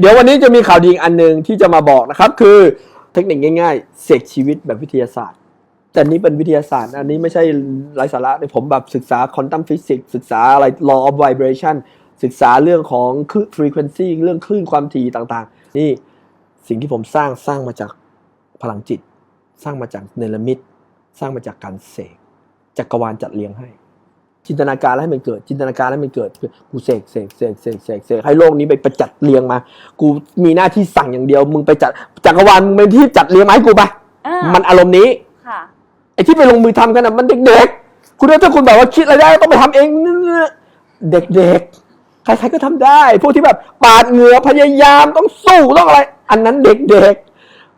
เดี๋ยววันนี้จะมีข่าวดีอันหนึ่งที่จะมาบอกนะครับ คือเทคนิคง่ายๆ เสกชีวิตแบบวิทยาศาสตร์ แต่นี้เป็นวิทยาศาสตร์ อันนี้ไม่ใช่ไร้สาระผมแบบศึกษาคอนตัมฟิสิกส์ศึกษาอะไร law of vibration ศึกษาเรื่องของคลื่น frequency เรื่องคลื่นความถี่ต่างๆ นี่สิ่งที่ผมสร้างสร้างมาจากพลังจิต สร้างมาจากเนรมิตสร้างมาจากการเสกจักรวาลจัดเรียงให้ จินตนาการให้มันเกิด จินตนาการให้มันเกิดกูเสกเสกเสกเสกเสกเสกให้โลกนี้ไปประจัดเรียงมา กูมีหน้าที่สั่งอย่างเดียว มึงไปจัดจักรวาลมึงเป็นที่จัดเรียงมาให้กูไปอ่ามันอารมณ์นี้ค่ะไอ้ที่ไปลงมือทำกันน่ะมันเด็กๆคุณถ้าคุณแบบว่าคิดอะไรได้ต้องไปทำเองเด็กๆใครๆก็ทำได้ พวกที่แบบปาดเหงื่อพยายามต้องสู้ต้องอะไร อันนั้นเด็กๆ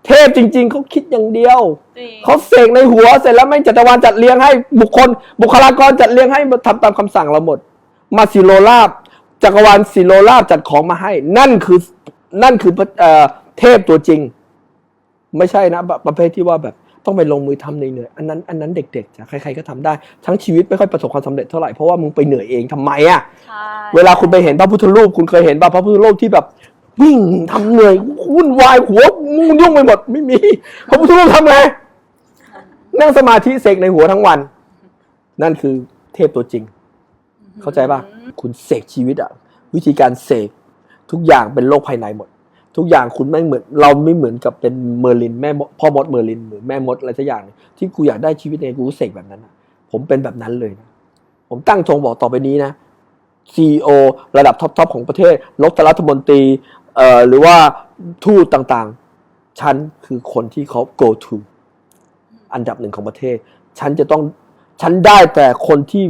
เทพจริง ๆเขาคิดอย่างเดียวจริงเขาเสกในหัวเสร็จแล้วไม่งจัตวาลจัดเรียงให้บุคคล บุคลากรจัดเรียงให้มาทำตามคำสั่งเราหมด มาสิโลลาบจักรวาลสิโลลาบจัดของมาให้ นั่นคือนั่นคือเอ่อเทพตัวจริง ไม่ใช่นะแบบประเภทที่ว่าแบบต้องไปลงมือทำเหนื่อยๆอันนั้นอันนั้นเด็กๆจ้ะใครๆก็ทำได้ ทั้งชีวิตไม่ค่อยประสบความสำเร็จเท่าไหร่เพราะว่ามึงไปเหนื่อยเองทำไมอะใช่ เวลาคุณไปเห็นพระพุทธรูปคุณเคยเห็นป่ะพระพุทธรูปที่แบบ วิ่งทำเหนื่อยวุ่นวายหัวมุ่งยุ่งไปหมดไม่มีพระพุทธรูปทำไงนั่งสมาธิเสกในหัวทั้งวัน นั่นคือเทพตัวจริง เข้าใจป่ะคุณเสกชีวิตอะวิธีการเสกทุกอย่างเป็นโลกภายในหมด ทุกอย่างคุณไม่เหมือน เราไม่เหมือนกับเป็นเมอร์ลินแม่พ่อมดเมอร์ลินหรือแม่มดอะไรสักอย่าง ที่กูอยากได้ชีวิตในกูเสกแบบนั้นผมเป็นแบบนั้นเลยนะผมตั้งธงบอกต่อไปนี้นะ CEO ระดับท็อปๆของประเทศนกรัฐมนตรี เอ่อหรือว่าทูตต่างๆ ฉันคือคนที่เขา go to อันดับหนึ่งของประเทศ ฉันจะต้องฉันได้แต่คนที่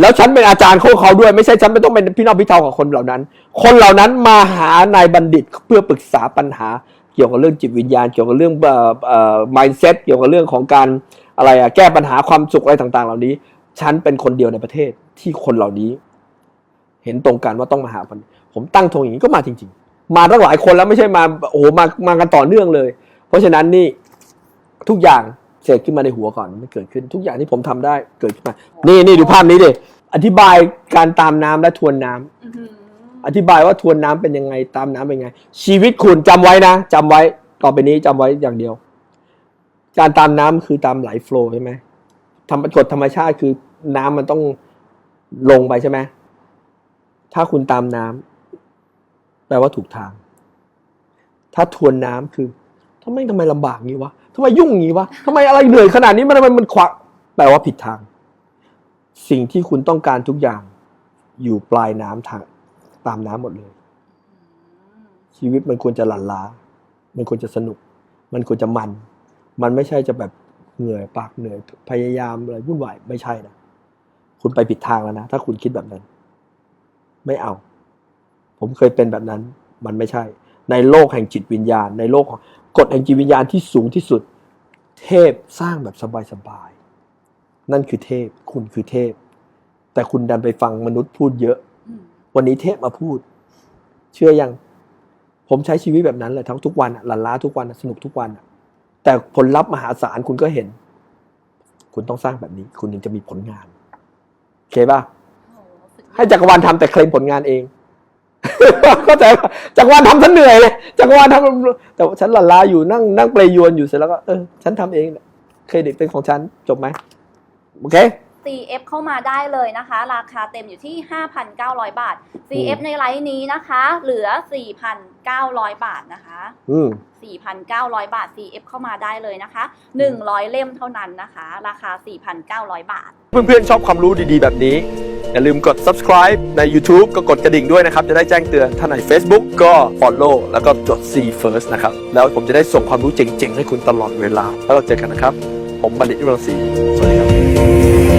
แล้วฉันเป็นอาจารย์ของเขาด้วย ไม่ใช่ฉันไม่ต้องเป็นพี่น้องพี่เท่ากับคนเหล่านั้น คนเหล่านั้นมาหานายบัณฑิตเพื่อปรึกษาปัญหา เกี่ยวกับเรื่องจิตวิญญาณ เกี่ยวกับเรื่องเอ่อเอ่อ mindset เกี่ยวกับเรื่องของการอะไรอะแก้ปัญหาความสุขอะไรต่าง ๆ เหล่านี้ ฉันเป็นคนเดียวในประเทศที่คนเหล่านี้ เห็นตรงกันว่าต้องมาหามันผมตั้งธงอย่างนี้ก็มาจริง ๆ มาตั้งหลายคนแล้วไม่ใช่มาโอ้โหมามากันต่อเนื่องเลย เพราะฉะนั้นนี่ทุกอย่างเสร็จขึ้นมาในหัวก่อนมันเกิดขึ้นทุกอย่างที่ผมทำได้เกิดขึ้นมา นี่นี่ดูภาพนี้ดิอธิบายการตามน้ำและทวนน้ำอื้อหืออธิบายว่าทวนน้ำเป็นยังไงตามน้ำเป็นยังไง ชีวิตคุณจำไว้นะจำไว้ต่อไปนี้จำไว้อย่างเดียว การตามน้ำคือตามไหลโฟล์ใช่ไหมธรรมกฎธรรมชาติคือน้ำมันต้องลงไปใช่ไหมถ้าคุณตามน้ำ แปลว่าถูกทาง ถ้าทวนน้ำคือทำไมทำไมลำบากงี้วะทำไมยุ่งงี้วะทำไมอะไรเหนื่อยขนาดนี้มันมันมันขวางแปลว่าผิดทาง สิ่งที่คุณต้องการทุกอย่าง อยู่ปลายน้ำทางตามน้ำหมดเลย ชีวิตมันควรจะหลั่นล้า มันควรจะสนุก มันควรจะมัน มันไม่ใช่จะแบบเหนื่อยปากเหนื่อยพยายามอะไรวุ่นวายไม่ใช่นะ คุณไปผิดทางแล้วนะ ถ้าคุณคิดแบบนั้น ไม่เอา ผมเคยเป็นแบบนั้น มันไม่ใช่ ในโลกแห่งจิตวิญญาณ ในโลกของกฎแห่งจิตวิญญาณที่สูงที่สุด เทพสร้างแบบสบายๆนั่นคือเทพ คุณคือเทพ แต่คุณดันไปฟังมนุษย์พูดเยอะอืมวันนี้เทพมาพูด เชื่อยัง ผมใช้ชีวิตแบบนั้นเลยทั้งทุกวันอะหลั่นล้าทุกวันอะสนุกทุกวันอะแต่ผลลัพธ์มหาศาลคุณก็เห็น คุณต้องสร้างแบบนี้ คุณถึงจะมีผลงานโอเคป่ะโอ้โสุดยอดให้จักรวาลทำแต่เคลมผลงานเอง เข้าใจป่ะจักรวาลทำฉันเหนื่อยเลยจักรวาลทำแต่ฉันหลันลาอยู่นั่งนั่งเปลยยวนอยู่เสร็จแล้วก็เออฉันทำเองเครดิตเป็นของฉันจบไหมโอเค CF เข้ามาได้เลยนะคะ ราคาเต็มอยู่ที่ 5,900 บาท CF ในไลน์นี้นะคะ เหลือ 4,900 บาทนะคะ อืม 4,900 บาท CF เข้ามาได้เลยนะคะ 100 เล่มเท่านั้นนะคะ ราคา 4,900 บาท เพื่อนๆชอบความรู้ดีๆ แบบนี้ อย่าลืมกด subscribe ใน YouTube ก็กดกระดิ่งด้วยนะครับ จะได้แจ้งเตือนถ้าใน Facebook ก็ follow แล้วก็กด see first นะครับ แล้วผมจะได้ส่งความรู้เจ๋งๆ ให้คุณตลอดเวลา แล้วเราเจอกันนะครับ ผมบัณฑิตอิรังสีสวัสดีครับ